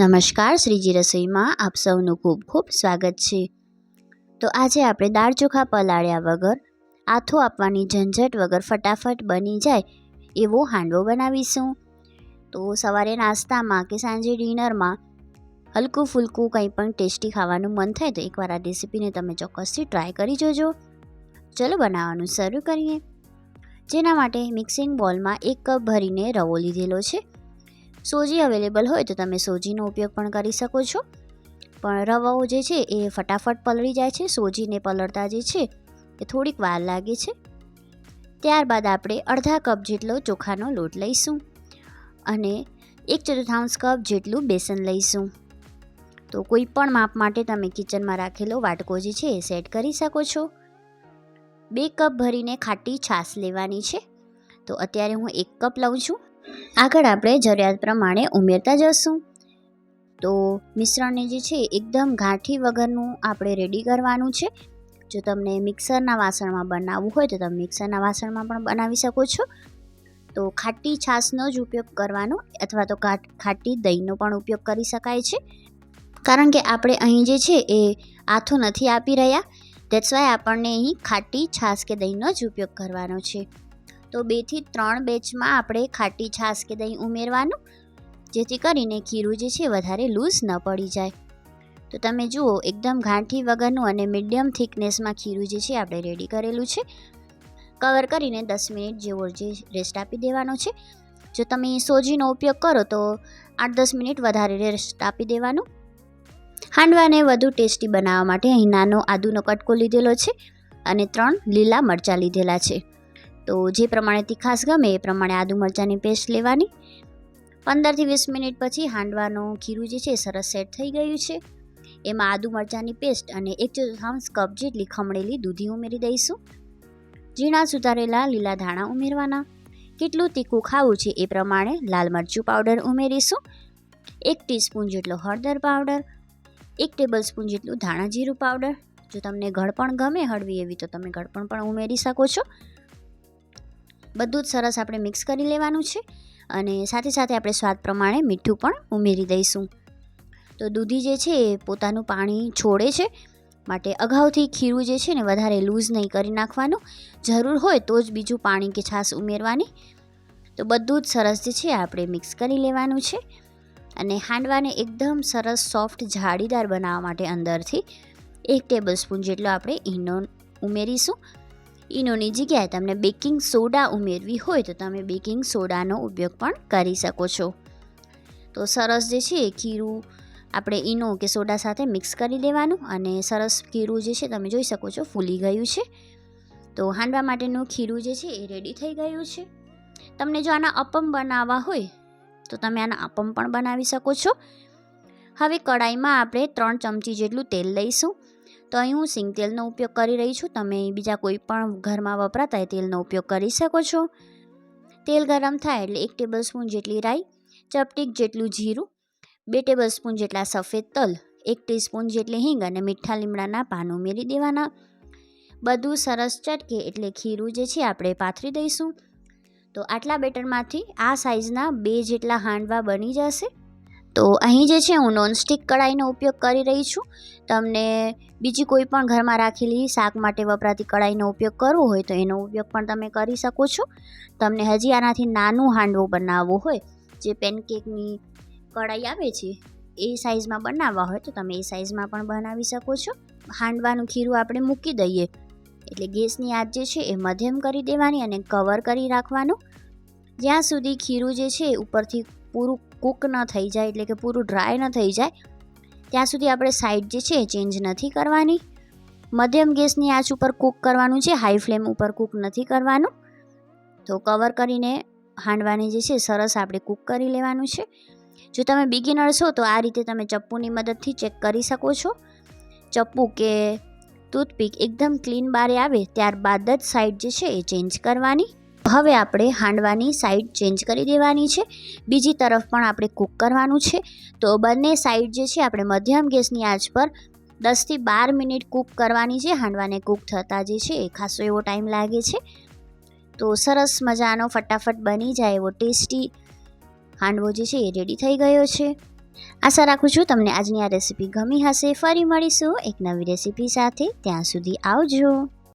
નમસ્કાર, શ્રીજી રસોઈમાં આપ સૌનું ખૂબ ખૂબ સ્વાગત છે. તો આજે આપણે દાળ ચોખા પલાળ્યા વગર, આથો આપવાની ઝંઝટ વગર ફટાફટ બની જાય એવો હાંડવો બનાવીશું. તો સવારે નાસ્તામાં કે સાંજે ડિનરમાં હલકું ફૂલકું કંઈ પણ ટેસ્ટી ખાવાનું મન થાય તો એકવાર આ રેસીપીને તમે ચોક્કસથી ટ્રાય કરી જોજો. ચલો બનાવવાનું શરૂ કરીએ. જેના માટે મિક્સિંગ બોલમાં એક કપ ભરીને રવો લીધેલો છે. સોજી અવેલેબલ હોય તો તમે સોજીનો ઉપયોગ પણ કરી શકો છો. પણ રવાઓ જે છે એ ફટાફટ પલળી જાય છે, સોજીને પલળતા જે છે એ થોડીક વાર લાગે છે. ત્યારબાદ આપણે અડધા કપ જેટલો ચોખાનો લોટ લઈશું અને એક ચતુર્થાંશ કપ જેટલું બેસન લઈશું. તો કોઈ પણ માપ માટે તમે કિચનમાં રાખેલો વાટકો જે છે એ સેટ કરી શકો છો. બે કપ ભરીને ખાટી છાશ લેવાની છે. તો અત્યારે હું એક કપ લઉં છું. આગળ આપણે જરૂરિયાત પ્રમાણે ઉમેરતા જશું. તો મિશ્રણને જે છે, એકદમ ગાંઠી વગરનું આપણે રેડી કરવાનું છે. જો તમને મિક્સરના વાસણમાં બનાવવું હોય તો તમે મિક્સરના વાસણમાં પણ બનાવી શકો છો. તો ખાટી છાશનો જ ઉપયોગ કરવાનો અથવા તો ખાટી દહીંનો પણ ઉપયોગ કરી શકાય છે. કારણ કે આપણે અહીં જે છે, એ આથો નથી આપી રહ્યા. દેટ્સ વાય આપણને અહીં ખાટી છાશ કે દહીંનો જ ઉપયોગ કરવાનો છે. તો બેથી ત્રણ બેચમાં આપણે ખાટી છાશ કે દહીં ઉમેરવાનું, જેથી કરીને ખીરું જે છે વધારે લૂઝ ન પડી જાય. તો તમે જુઓ, એકદમ ગાંઠી વગરનું અને મીડિયમ થિકનેસમાં ખીરું જે છે આપણે રેડી કરેલું છે. કવર કરીને દસ મિનિટ જેવો જે રેસ્ટ આપી દેવાનો છે. જો તમે સોજીનો ઉપયોગ કરો તો આઠ દસ મિનિટ વધારે રેસ્ટ આપી દેવાનું. હાંડવાને વધુ ટેસ્ટી બનાવવા માટે અહીં નાનો આદુનો કટકો લીધેલો છે અને ત્રણ લીલા મરચાં લીધેલા છે. તો જે પ્રમાણે તીખાસ ગમે એ પ્રમાણે આદુ મરચાંની પેસ્ટ લેવાની. પંદરથી વીસ મિનિટ પછી હાંડવાનું ખીરું જે છે સરસ સેટ થઈ ગયું છે. એમાં આદુ મરચાંની પેસ્ટ અને એક ચતુર્થાંશ કપ જેટલી ખમણેલી દૂધી ઉમેરી દઈશું. ઝીણા સુધારેલા લીલા ધાણા ઉમેરવાના. કેટલું તીખું ખાવું છે એ પ્રમાણે લાલ મરચું પાવડર ઉમેરીશું. એક ટીસ્પૂન જેટલો હળદર પાવડર. એક ટેબલ સ્પૂન જેટલું ધાણા જીરું પાવડર. જો તમને ગળપણ ગમે હળવી એવી તો તમે ગળપણ પણ ઉમેરી શકો છો. બધું જ સરસ આપણે મિક્સ કરી લેવાનું છે અને સાથે સાથે આપણે સ્વાદ પ્રમાણે મીઠું પણ ઉમેરી દઈશું. તો દૂધી જે છે એ પોતાનું પાણી છોડે છે, માટે અગાઉથી ખીરું જે છે ને વધારે લૂઝ નહીં કરી નાખવાનું. જરૂર હોય તો જ બીજું પાણી કે છાશ ઉમેરવાની. તો બધું જ સરસ જે છે આપણે મિક્સ કરી લેવાનું છે અને હાંડવાને એકદમ સરસ સોફ્ટ જાળીદાર બનાવવા માટે અંદરથી એક ટેબલ સ્પૂન જેટલો આપણે ઈનો ઉમેરીશું. ઈનોની જગ્યાએ તમને બેકિંગ સોડા ઉમેરવી હોય તો તમે બેકિંગ સોડાનો ઉપયોગ પણ કરી શકો છો. તો સરસ જે છે ખીરું આપણે ઈનો કે સોડા સાથે મિક્સ કરી લેવાનું અને સરસ ખીરું જે છે તમે જોઈ શકો છો ફૂલી ગયું છે. તો હાંડવા માટેનું ખીરું જે છે એ રેડી થઈ ગયું છે. તમને જો આના અપમ બનાવવા હોય તો તમે આના અપમ પણ બનાવી શકો છો. હવે કડાઈમાં આપણે ત્રણ ચમચી જેટલું તેલ લઈશું. તો અહીં હું સિંગ તેલનો ઉપયોગ કરી રહી છું. તમે બીજા કોઈ પણ ઘરમાં વપરાતા તેલનો ઉપયોગ કરી શકો છો. તેલ ગરમ થાય એટલે એક ટેબલ સ્પૂન જેટલી રાઈ ચપટીક જેટલું જીરું, બે ટેબલ સ્પૂન જેટલા સફેદ તલ, એક ટીસ્પૂન જેટલી હિંગ અને મીઠા લીમડાના પાન ઉમેરી દેવાના. બધું સરસ ચટકે એટલે ખીરું જે છે આપણે પાથરી દઈશું. તો આટલા બેટરમાંથી આ સાઇઝના બે જેટલા હાંડવા બની જશે. તો અહીં જે છે હું નોનસ્ટિક કડાઈનો ઉપયોગ કરી રહી છું. તમને બીજી કોઈ પણ ઘરમાં રાખેલી શાક માટે વપરાતી કડાઈનો ઉપયોગ કરવો હોય તો એનો ઉપયોગ પણ તમે કરી શકો છો. તમને હજી આનાથી નાનું હાંડવો બનાવવો હોય, જે પેનકેકની કડાઈ આવે છે, એ સાઇઝમાં બનાવવા હોય તો તમે એ સાઇઝમાં પણ બનાવી શકો છો. હાંડવાનું ખીરું આપણે મૂકી દઈએ. એટલે ગેસની આંચ જે છે એ મધ્યમ કરી દેવાની અને કવર કરી રાખવાનું. જ્યાં સુધી ખીરું જે છે ઉપરથી પૂરું કૂક ન થઈ જાય એટલે કે પૂરું ડ્રાય ન થઈ જાય, ત્યાં સુધી આપણે સાઈડ જે છે એ ચેન્જ નથી કરવાની. મધ્યમ ગેસની આંચ ઉપર કૂક કરવાનું છે હાઈ ફ્લેમ ઉપર કૂક નથી કરવાનું. તો કવર કરીને હાંડવાને જે છે સરસ આપણે કૂક કરી લેવાનું છે. જો તમે બિગિનર છો તો આ રીતે તમે ચપ્પુની મદદથી ચેક કરી શકો છો. ચપ્પુ કે ટૂથપીક એકદમ ક્લીન બારે આવે ત્યારબાદ જ સાઈડ જે છે એ ચેન્જ કરવાની. હવે આપણે હાંડવાની સાઈડ ચેન્જ કરી દેવાની છે. બીજી તરફ પણ આપણે કૂક કરવાનું છે. તો બંને સાઈડ જે છે, આપણે મધ્યમ ગેસની આંચ પર દસથી બાર મિનિટ કૂક કરવાની છે. હાંડવાને કૂક થતાં જે છે, એ ખાસો એવો ટાઈમ લાગે છે. તો સરસ મજાનો ફટાફટ બની જાય એવો ટેસ્ટી હાંડવો જે છે, એ રેડી થઈ ગયો છે. આશા રાખું છું તમને આજની આ રેસીપી ગમી હશે. ફરી મળીશું એક નવી રેસીપી સાથે. ત્યાં સુધી આવજો.